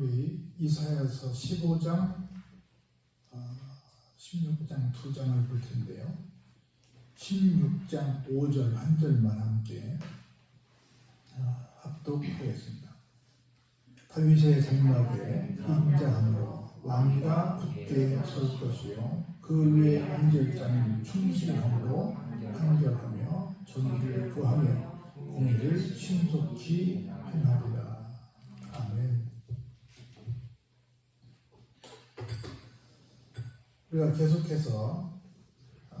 우리 이사야서 15장, 어, 16장 두 장을 볼 텐데요. 16장 5절 한 절만 함께 어, 합독하겠습니다. 다윗의 장막에 인자함으로 왕이가 굳게 설 것이요 그 위에 앉을 자는 충실함으로 판결하며 정의를 구하며 공의를 신속히 행하리라. 아멘. 우리가 계속해서 어,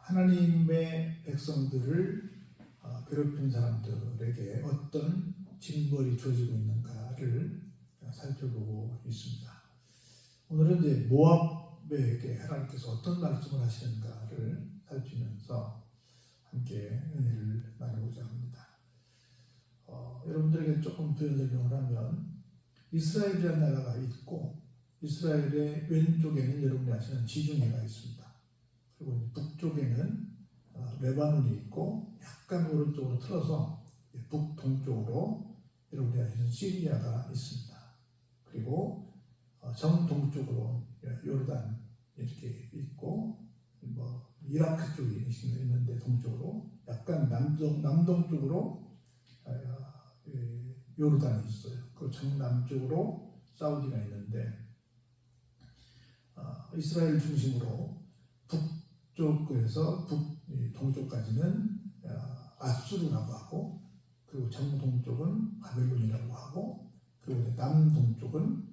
하나님의 백성들을 어, 괴롭힌 사람들에게 어떤 징벌이 주어지고 있는가를 살펴보고 있습니다. 오늘은 이제 모압에게 하나님께서 어떤 말씀을 하시는가를 살피면서 함께 은혜를 나누고자 합니다. 어, 여러분들에게 조금 부연 설명을 하면 이스라엘이라는 나라가 있고 이스라엘의 왼쪽에는 여러분이 아시는 지중해가 있습니다. 그리고 북쪽에는 어, 레바논이 있고 약간 오른쪽으로 틀어서 북동쪽으로 여러분이 아시는 시리아가 있습니다. 그리고 어, 정동쪽으로 요르단 이렇게 있고 뭐 이라크 쪽이 있는데 동쪽으로 약간 남동 남동 쪽으로 어, 예, 요르단이 있어요. 그 정남쪽으로 사우디가 있는데 어, 이스라엘 중심으로 북쪽에서 북이 동쪽까지는 어, 아수르라고 하고 그리고 정동쪽은 바벨론이라고 하고 그리고 남동쪽은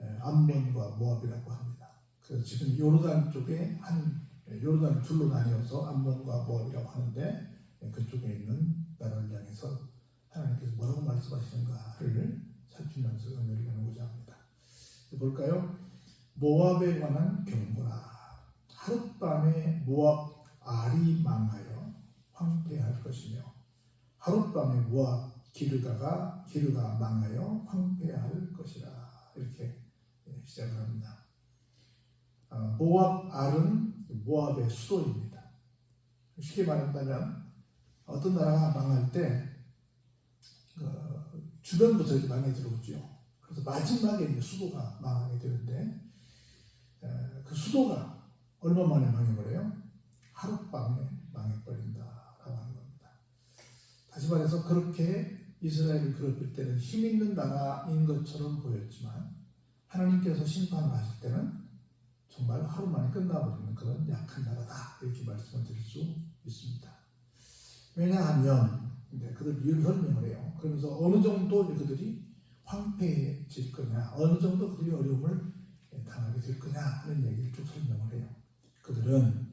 에, 암몬과 모압이라고 합니다. 그래서 지금 요르단 쪽에 한 요르단을 둘로 나뉘어서 암몬과 모압이라고 하는데 에, 그쪽에 있는 나라를 향해서 하나님께서 뭐라고 말씀하시는가를 살피면서 은혜를 나누고자 합니다. 볼까요? 모압에 관한 경고라. 하룻밤에 모압 알이 망하여 황폐할 것이며 하룻밤에 모압 기르가가 기르가 망하여 황폐할 것이라 이렇게 예, 시작을 합니다. 어, 모압 알은 모압의 수도입니다. 쉽게 말한다면 어떤 나라가 망할 때 어, 주변부터 이렇게 망해 들어오죠. 그래서 마지막에 수도가 망하게 되는데 에, 그 수도가 얼마 만에 망해버려요? 하룻밤에 망해버린다라고 하는 겁니다. 다시 말해서 그렇게 이스라엘을 괴롭힐 때는 힘 있는 나라인 것처럼 보였지만 하나님께서 심판을 하실 때는 정말 하루 만에 끝나버리는 그런 약한 나라다 이렇게 말씀을 드릴 수 있습니다. 왜냐하면 네, 그들 이유를 설명을 해요. 그러면서 어느 정도 그들이 황폐해질 거냐, 어느 정도 그들이 어려움을 당하게 될 거냐 하는 얘기를 쭉 설명을 해요. 그들은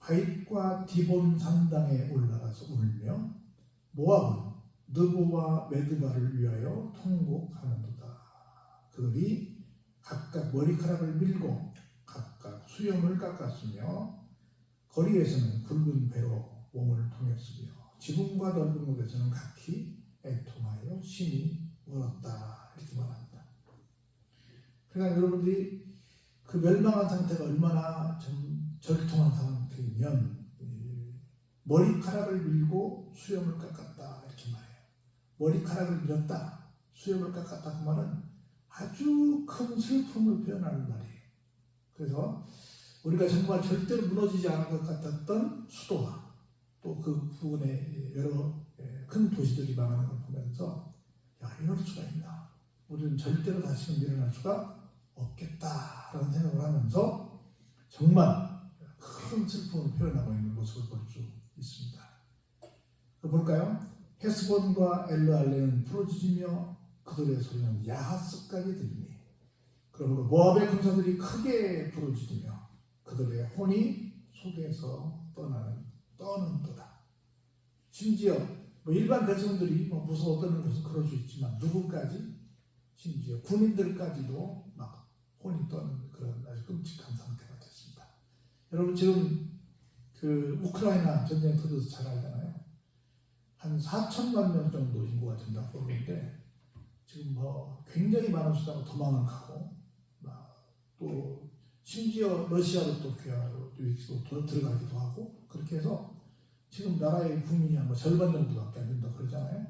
바윗과 디본 산당에 올라가서 울며 모압은 느보와 메드바를 위하여 통곡하는도다. 그들이 각각 머리카락을 밀고 각각 수염을 깎았으며 거리에서는 굵은 배로 몸을 통했으며 지붕과 넓은 곳에서는 각히 애통하여 심히 울었다. 그러니까 여러분들이 그 멸망한 상태가 얼마나 좀 절통한 상태이면 머리카락을 밀고 수염을 깎았다 이렇게 말해요. 머리카락을 밀었다, 수염을 깎았다 그 말은 아주 큰 슬픔을 표현하는 말이에요. 그래서 우리가 정말 절대로 무너지지 않을 것 같았던 수도와 또 그 부근에 여러 큰 도시들이 망하는 걸 보면서 야 이럴 수가 있나 우리는 절대로 다시는 일어날 수가 없겠다라는 생각을 하면서 정말 큰 슬픔을 표현하고 있는 모습을 볼 수 있습니다. 볼까요? 헤스본과 엘르알레는 부러지며 그들의 소리는 야하스까지 들리니 그러므로 모압의 군사들이 크게 부르짖으며 그들의 혼이 속에서 떠나는 떠는도다. 심지어 뭐 일반 백성들이 뭐 무서워 떠는 것은 그럴 수 있지만 누구까지 심지어 군인들까지도 막 혼이 떠는 그런 아주 끔찍한 상태가 됐습니다. 여러분 지금 그 우크라이나 전쟁 터져서 잘 알잖아요. 한 4천만 명 정도 인구가 된다고 그러는데 지금 뭐 굉장히 많은 수자가 도망을 가고 또 심지어 러시아로 또 귀화로 또 들어가기도 하고 그렇게 해서 지금 나라의 국민이 한 뭐 절반 정도밖에 안 된다 그러잖아요.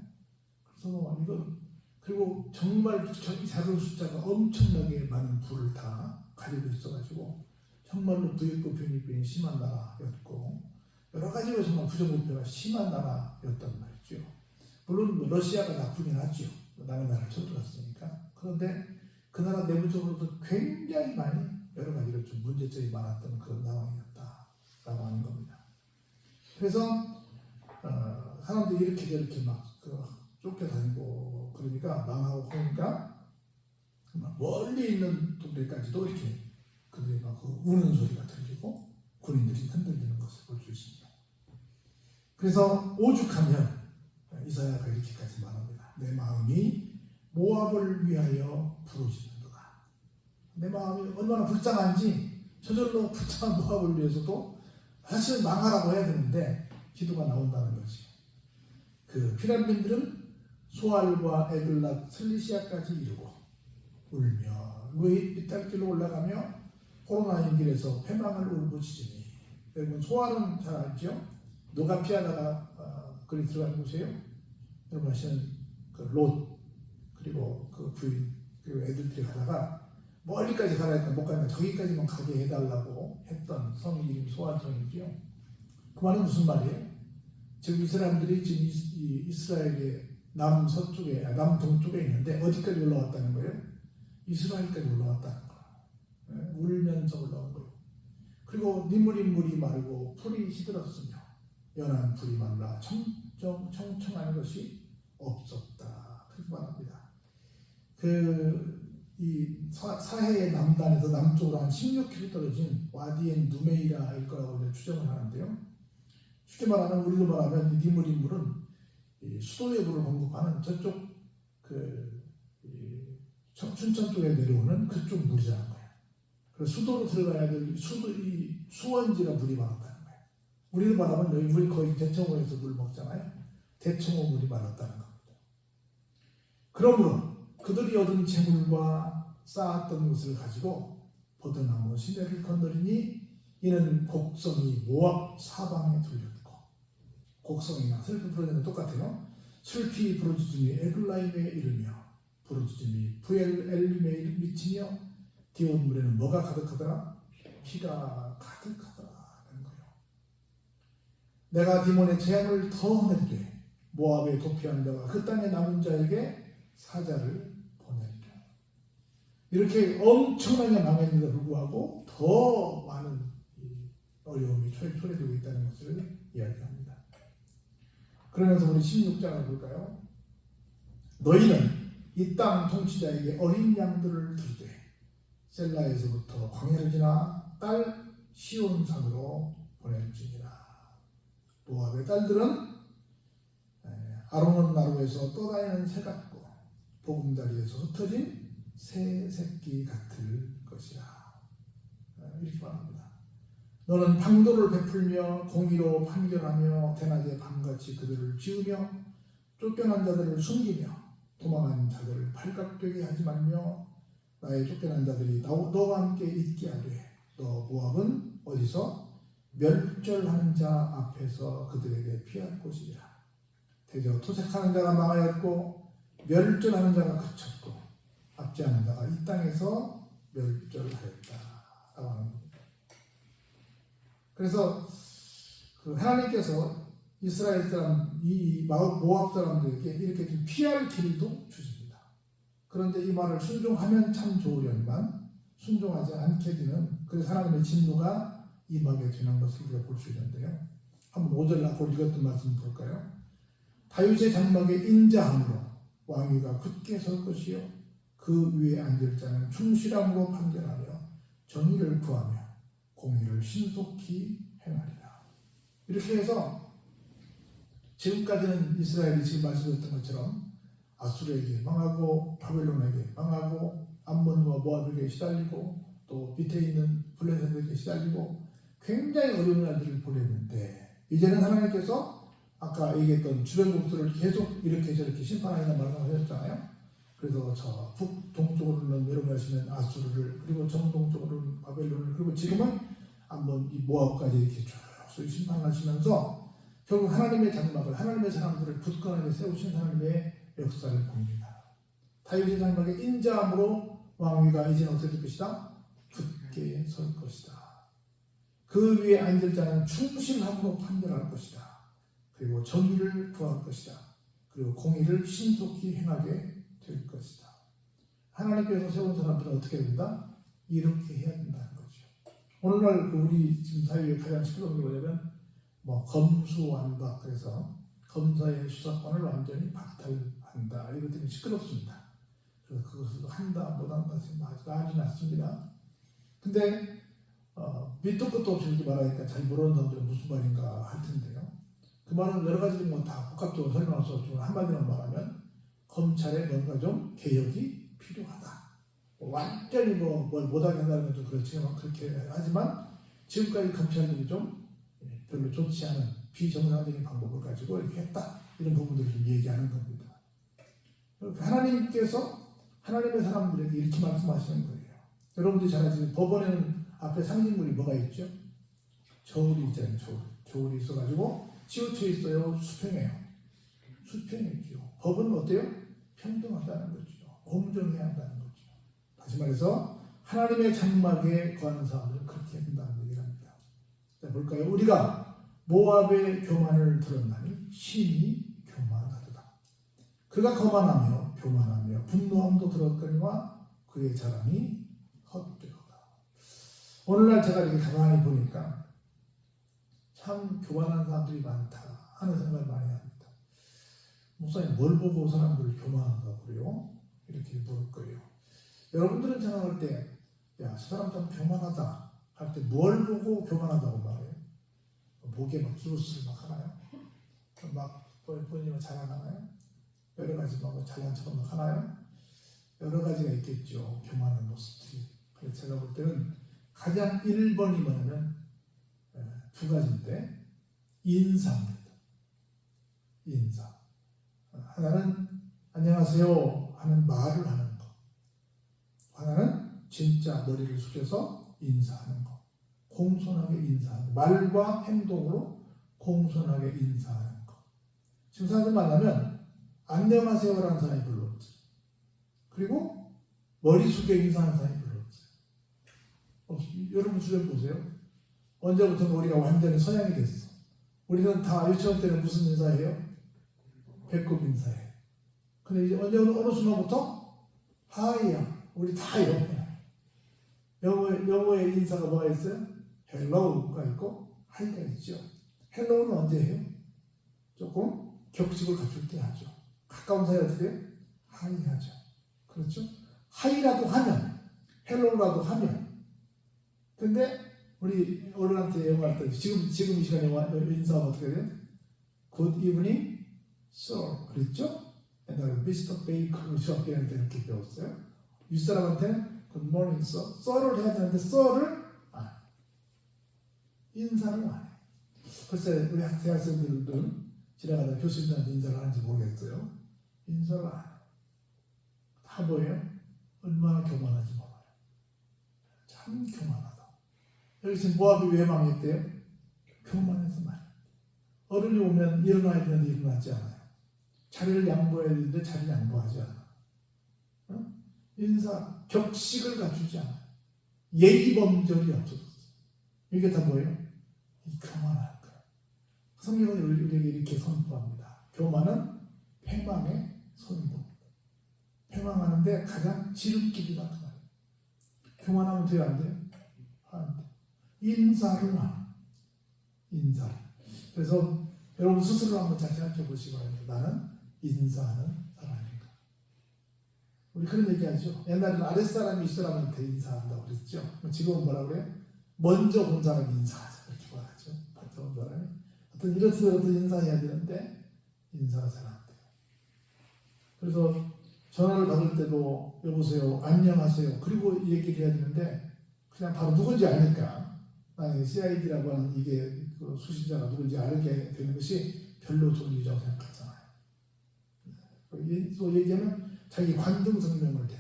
그래서 뭐 이건 그리고 정말 저- 작은 숫자가 엄청나게 많은 부를 다 가지고 있어가지고 정말로 부익부 편입이 심한 나라였고 여러 가지로 정말 부정부패가 심한 나라였단 말이죠. 물론 뭐 러시아가 나쁘긴 하죠. 남의 나라를 쳐들어갔으니까. 그런데 그 나라 내부적으로도 굉장히 많이 여러 가지로 좀 문제점이 많았던 그런 상황이었다라고 하는 겁니다. 그래서 어, 사람들이 이렇게 저렇게 막 그 쫓겨다니고 그러니까 망하고 그러니까 막 멀리 있는 동네까지도 이렇게 그들이 막그 우는 소리가 들리고 군인들이 흔들리는 것을 볼 수 있습니다. 그래서 오죽하면 이사야가 이렇게까지 말합니다. 내 마음이 모압을 위하여 부르짖는도다. 내 마음이 얼마나 불쌍한지 저절로 불쌍한 모압을 위해서도 사실 망하라고 해야 되는데 기도가 나온다는 거지. 그 피란민들은 소알과 에글랏 슬리시아까지 이르고 울며 루이 빗달길로 올라가며 코로나인 길에서 패망을 울부짖으니 여러분 소알은 잘 알죠? 노가피아다가 어, 거기 들어간 곳이에요. 여러분 아시는 그롯 그리고 그 부인 그리고 애들끼리 가다가 멀리까지 가라 했다 못 가니까 저기까지만 가게 해달라고 했던 성 이름이 소알성이죠. 그 말은 무슨 말이에요? 지금 이 사람들이 지금 이스라엘의 남서쪽에 아, 남동쪽에 있는데 어디까지 올라왔다는 거예요? 이스라엘까지 올라왔다는 거예요. 예, 울면서 올라온 거예요. 그리고 니물이 물이 마르고 풀이 시들었으며 연한 풀이 말라 청청 청청한 것이 없었다. 그렇게 말합니다. 그 이 사해의 남단에서 남쪽으로 한 16km 떨어진 와디엔 누메이라 일 거라고 이제 추정을 하는데요. 쉽게 말하면 우리로 말하면 이 니물 인 물은 이 물을 공급하는 저쪽 그 춘천 쪽에 내려오는 그쪽 물이라는 거예요. 그래서 수도로 들어가야 될 수도 이 수원지가 물이 많았다는 거예요. 우리로 말하면 여기 우리 거의 대청호에서 물 먹잖아요. 대청호 물이 많았다는 겁니다. 그러므로 그들이 얻은 재물과 쌓았던 것을 가지고 버드나무 시내를 건너리니 이는 곡성이 모압 사방에 둘렸고 곡성이나 슬피 부르짖는 똑같아요. 슬피 부르짖음이 에글라임에 이르며 부르짖음이 부엘 엘림에 미치며 디온 물에는 뭐가 가득하더라? 피가 가득하더라 하는 거예요. 내가 디몬의 재앙을 더 내리되 모압에 도피한 자가 그 땅에 남은 자에게 사자를 보내리라. 이렇게 엄청나게 망했는데도 불구하고 더 많은 이 어려움이 초래- 초래되고 있다는 것을 이야기합니다. 그러면서 우리 16장을 볼까요? 너희는 이 땅 통치자에게 어린 양들을 들되 셀라에서부터 광야를 지나 딸 시온산으로 보낼지니라. 모압의 딸들은 에, 아로논 나루에서 떠다니는 새 같고 보금자리에서 흩어진 새 새끼 같을 것이라. 에, 이렇게 말합니다. 너는 방도를 베풀며 공의로 판결하며 대낮에 밤같이 그들을 지으며 쫓겨난 자들을 숨기며 도망한 자들을 발각되게 하지 말며 나의 쫓겨난 자들이 나- 너와 함께 있게 하되 너 모압은 어디서 멸절하는 자 앞에서 그들에게 피할 곳이라 대저 토색하는 자가 망하였고 멸절하는 자가 그쳤고 압제하는 자가 이 땅에서 멸절하였다 라고 하는. 그래서 그 하나님께서 이스라엘 사람 이 모압 사람들에게 이렇게 좀 피할 길도 주십니다. 그런데 이 말을 순종하면 참 좋으려니만 순종하지 않게 되는 그래서 하나님의 진노가 임하게 되는 것을 우리가 볼 수 있는데요. 한번 5절 낳고 읽었던 말씀 볼까요? 다윗의 장막에 인자함으로 왕위가 굳게 설 것이요 그 위에 앉을 자는 충실함으로 판결하며 정의를 구하며 공의를 신속히 행하리라. 이렇게 해서 지금까지는 이스라엘이 지금 말씀드렸던 것처럼 아수르에게 망하고 바벨론에게 망하고 암몬과 모압에게 시달리고 또 밑에 있는 블레셋에게 시달리고 굉장히 어려운 날들을 보냈는데 이제는 하나님께서 아까 얘기했던 주변 국들을 계속 이렇게 저렇게 심판하는 말씀하셨잖아요. 그래서 저 북동쪽으로는 아시는 아수르를 그리고 정동쪽으로는 바벨론을 그리고 지금은 한번 이 모압까지 이렇게 쭉 심판하시면서 결국 하나님의 장막을 하나님의 사람들을 굳건하게 세우신 하나님의 역사를 봅니다. 다윗의 장막에 인자함으로 왕위가 이제는 어떻게 될 것이다? 굳게 설 것이다. 그 위에 앉을 자는 충실함으로 판결할 것이다. 그리고 정의를 구할 것이다. 그리고 공의를 신속히 행하게. 하나님께서 세운 사람들은 어떻게 된다? 이렇게 해야 된다는 거죠. 오늘날 그 우리 지금 사회에 가장 시끄러운 게 뭐냐면 뭐 검수완박 그래서 검사의 수사권을 완전히 박탈한다. 이것 때문에 시끄럽습니다. 그래서 그것을 한다 못한다 아주 낮습니다. 근데 어, 밑도 끝도 없이 이렇게 말하니까 잘 모르는 사람들은 무슨 말인가 할 텐데요. 그 말은 여러 가지를 뭐다 복합적으로 설명할 수 없지만 한마디로 말하면 검찰에 뭔가 좀 개혁이 필요하다. 뭐 완전히 뭐 뭘 못하게 한다는 것도 그렇지만 그렇게 하지만 지금까지 검찰들이 좀 예, 별로 좋지 않은 비정상적인 방법을 가지고 이렇게 했다 이런 부분들을 좀 얘기하는 겁니다. 하나님께서 하나님의 사람들에게 이렇게 말씀하시는 거예요. 여러분들이 잘 아시는 법원에는 앞에 상징물이 뭐가 있죠? 저울이 있잖아요. 저울. 저울이 있어가지고 치우쳐 있어요. 수평해요. 수평이죠. 법은 어때요? 평등하다는 거죠. 공정해야 한다는 거죠. 다시 말해서 하나님의 장막에 거하는 사람들은 그렇게 된다는 얘기를 합니다. 자, 볼까요? 우리가 모압의 교만을 들었나니 신이 교만하도다. 그가 거만하며 교만하며 분노함도 들었거니와 그의 자랑이 헛되도다. 오늘날 제가 이렇게 가만히 보니까 참 교만한 사람들이 많다 하는 생각을 많이 합니다. 목사님 뭘 보고 사람들을 교만한다고 그래요? 이렇게 물을 거예요. 여러분들은 생각할 때, 야, 저 사람 참 교만하다 할 때 뭘 보고 교만하다고 말해요? 목에 막 기부스를 막 하나요? 막 본인을 자랑하나요? 여러 가지 막 잘난 척을 막 하나요? 여러 가지가 있겠죠. 교만한 모습들이. 그래서 제가 볼 때는 가장 1번이 뭐냐면 에, 두 가지인데 인사입니다. 인사. 하나는 안녕하세요 하는 말을 하는 것. 하나는 진짜 머리를 숙여서 인사하는 것. 공손하게 인사하는 것. 말과 행동으로 공손하게 인사하는 것. 지금 사람들 만나면 안녕하세요라는 사람이 별로 없어요. 그리고 머리 숙여 인사하는 사람이 별로 없어요. 없- 여러분 주변 보세요. 언제부터 우리가 완전히 서양이 됐어. 우리는 다 유치원 때는 무슨 인사해요? 배꼽 인사해. 근데 이제 어느, 어느 순간부터 하이야. 우리 다 해요. 영어, 영어의 인사가 뭐가 있어요? 헬로우가 있고 하이가 있죠. 헬로우는 언제 해요? 조금 격식을 갖출 때 하죠. 가까운 사이 어떻게 해요? 하이 하죠. 그렇죠? 하이라도 하면, 헬로우라도 하면. 근데 우리 어른한테 영어할 때 지금 지금 이 시간에 인사하면 어떻게 돼요? 굿 이브닝, sir. 그랬죠? 옛날에 미스터 베이커 중학교 다닐 때 이렇게 배웠어요. 윗사람한테는 굿 모닝, sir. sir를 해야 되는데 sir를 안 해요. 인사를 안 해요. 글쎄 우리 대학생들은 지나가다 교수님한테 인사를 하는지 모르겠어요. 인사를 안 해요. 다 뭐예요? 얼마나 교만한지 몰라요. 참 교만하다. 여기 지금 모압이 왜 망했대요? 교만해서 말. 어른이 오면 일어나야 되는데 일어나지 않아요. 자리를 양보해야 되는데 자리를 양보하지 않아. 어? 인사, 격식을 갖추지 않아. 예의 범절이 없어졌어. 이게 다 뭐예요? 이 교만한 거예요. 성경은 우리에게 이렇게 선포합니다. 교만은 패망의 선포. 패망하는데 가장 지름길이다 그 말이에요. 교만하면 돼요 안 돼요? 안 돼. 인사를 하는 인사. 그래서 여러분 스스로 한번 잘 생각해 보시기 바랍니다. 나는 인사하는 사람인가? 우리 그런 얘기 하죠. 옛날에는 아랫사람이 윗사람한테 인사한다고 그랬죠. 지금은 뭐라 그래요? 먼저 본 사람이 인사하자. 그렇게 말하죠. 먼저 본 사람이. 어떤 이렇듯 인사해야 되는데 인사가 잘 안 돼요. 그래서 전화를 받을 때도 여보세요, 안녕하세요. 그리고 이 얘기를 해야 되는데 그냥 바로 누군지 아니까 나는 CID라고 하는 이게 그 수신자가 누군지 알게 되는 것이 별로 좋은 일이라고 생각하잖아요. 또 얘기하면 자기 관등 성명을 해야 돼.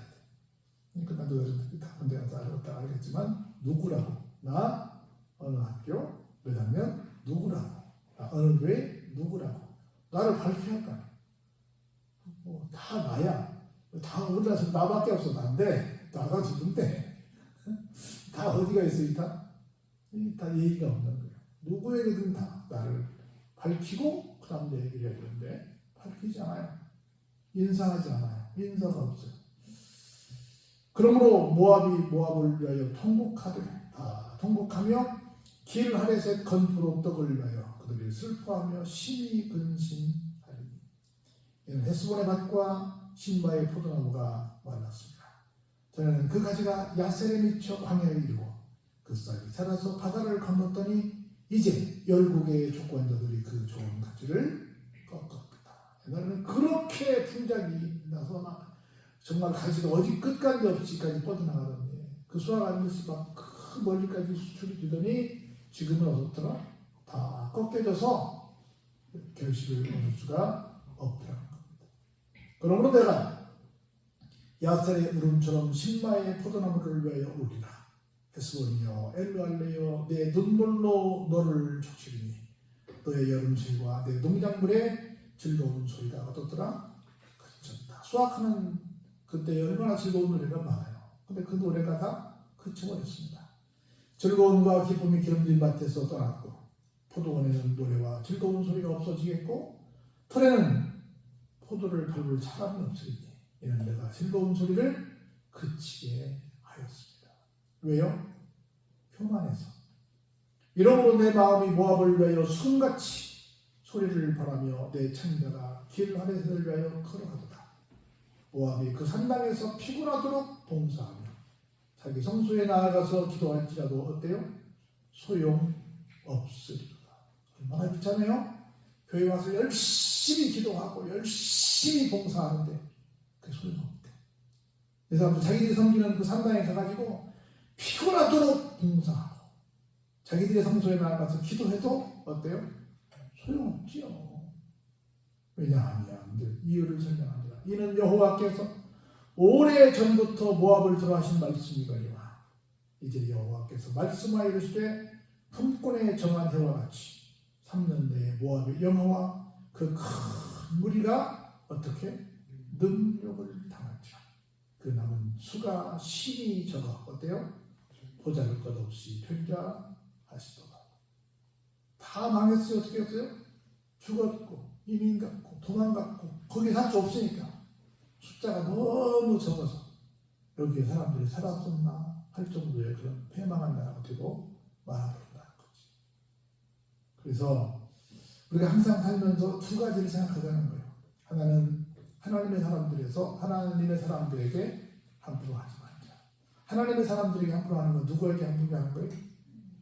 그러니까 나도 요즘 다 군대 가서 알았다 알겠지만 누구라고? 나 어느 학교? 몇 학년 누구라고? 나 어느 교회? 누구라고? 나를 밝혀야 할까 뭐 다 나야. 다 우리나라에서 나밖에 없어. 난데 나가 죽으면 돼다 어디가 있어 이 다? 예의가 없는 거예요 누구에게든 다 나를 밝히고 그 다음 내 얘기를 되는데 밝히지 않아요 인사하지 않아요. 인사가 없어요. 그러므로 모압이 모압을 위하여 통곡하되 다 통곡하며 길 아래서 건프로 떡을 위하여 그들이 슬퍼하며 심히 근심하리니. 이는 헤스본의 밭과 신바의 포도나무가 말랐습니다. 전에는 그 가지가 야셀에 미쳐 광야에 이르고 그 싹이 자라서 바다를 건넜더니 이제 열국의 조건자들이 그 좋은 가지를 꺾었 다. 옛날에는 그렇게 풍작이 나서 막 정말 가지가 어디 끝까지 없이까지 뻗어나가던데 그 수확하는 것이 막그 멀리까지 수출이 되더니 지금은 어떻더라? 다 꺾여져서 결실을 얻을 수가 없더라. 그러므로 내가 야살의 울음처럼 신마의 포도나무를 위하여 울리라. 헤스본이여 엘루알레여 내 눈물로 너를 적시리니 너의 여름실과 내 농작물의 즐거운 소리가 어떻더라? 그쳤다. 수확하는 그때 얼마나 즐거운 노래가 많아요. 근데 그 노래가 다 그쳐버렸습니다. 즐거움과 기쁨이 기름진 밭에서 떠났고 포도원에는 노래와 즐거운 소리가 없어지겠고 털에는 포도를 밟을 사람이 없으리니 이는 내가 즐거운 소리를 그치게 하였습니다. 왜요? 교만해서. 이러므로 내 마음이 모압을 위하여 숨같이 소리를 바라며 내 창자가 길 아래서를 위하여 걸어가도다. 모압이 그 산당에서 피곤하도록 봉사하며 자기 성소에 나아가서 기도할지라도 어때요? 소용 없으리로다. 얼마나 귀찮아요? 교회 와서 열심히 기도하고 열심히 봉사하는데 그 소용 없대. 그래서 자기들이 섬기는 그 산당에 가가지고 피곤하도록 봉사하고 자기들의 성소에 나아가서 기도해도 어때요? 소용없지요. 왜냐하면 이유를 설명합니다. 이는 여호와께서 오래 전부터 모압을 들어하신 말씀이거니와 이제 여호와께서 말씀하여 이르시되 품권에 정한 해와 같이 3년 내에 모압의 영화와 그 큰 무리가 어떻게 능력을 당할지라 그 남은 수가 심히 적어 어때요? 보잘 것 없이 편자하시도다 다 망했어요 어떻게 했어요? 죽었고 이민 갔고 도망갔고 거기 살 수 없으니까 숫자가 너무 적어서 여기에 사람들이 살았었나 할 정도의 그런 패망한 나라가 되고 말아버린다는 거지. 그래서 우리가 항상 살면서 두 가지를 생각하자는 거예요. 하나는 하나님의 사람들에서 하나님의 사람들에게 함부로 하지 말자. 하나님의 사람들에게 함부로 하는 건 누구에게 함부로 하는 거예요?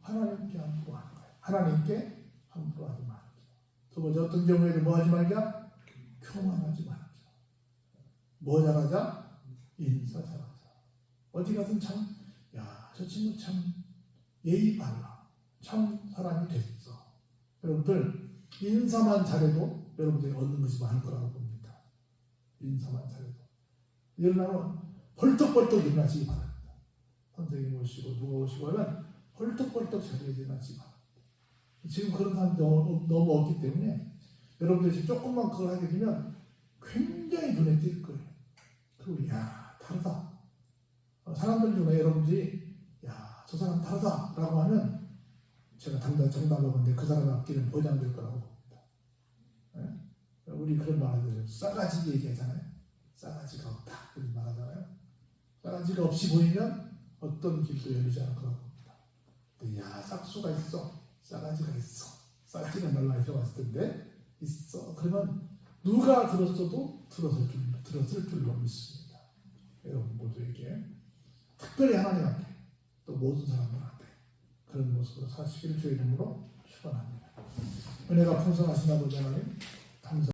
하나님께 함부로 하는 거예요. 하나님께 함부로 하지 말자. 두 번째 어떤 경우에도 뭐 하지 말자? 교만하지 말자. 뭐 잘하자? 인사 잘하자. 어디 가든 참, 야, 저 친구 참 예의 발라. 참 사람이 됐어. 여러분들, 인사만 잘해도 여러분들이 얻는 것이 많을 거라고 봅니다. 인사만 잘해도. 일어나면 벌떡벌떡 일어나시기 바랍니다. 선생님 오시고 누가 오시고 하면 벌떡벌떡 자리에 일어나시기 바랍니다. 지금 그런 사람 너무, 없기 때문에 여러분들이 조금만 그걸 하게 되면 굉장히 눈에 띌 거예요. 그리고 야 다르다. 어, 사람들 중에 여러분들이 야 저 사람 다르다라고 하면 제가 당장 정답을 건데 그 사람 앞길은 보장될 거라고 봅니다. 예? 우리 그런 말하잖아요. 싸가지 얘기하잖아요. 싸가지가 없다 그런 말하잖아요. 싸가지가 없이 보이면 어떤 길도 열리지 않을 거라고 봅니다. 야 싹수가 있어. 싸가지가 있어. 싸가지가 말라 들어왔을 텐데 있어. 그러면 누가 들었어도 들었을 줄 들었을 줄로 믿습니다. 여러분 모두에게 특별히 하나님 앞에 또 모든 사람들 앞에 그런 모습으로 사시기를 주의 이름으로 축원합니다. 은혜가 풍성하신 아버지 하나님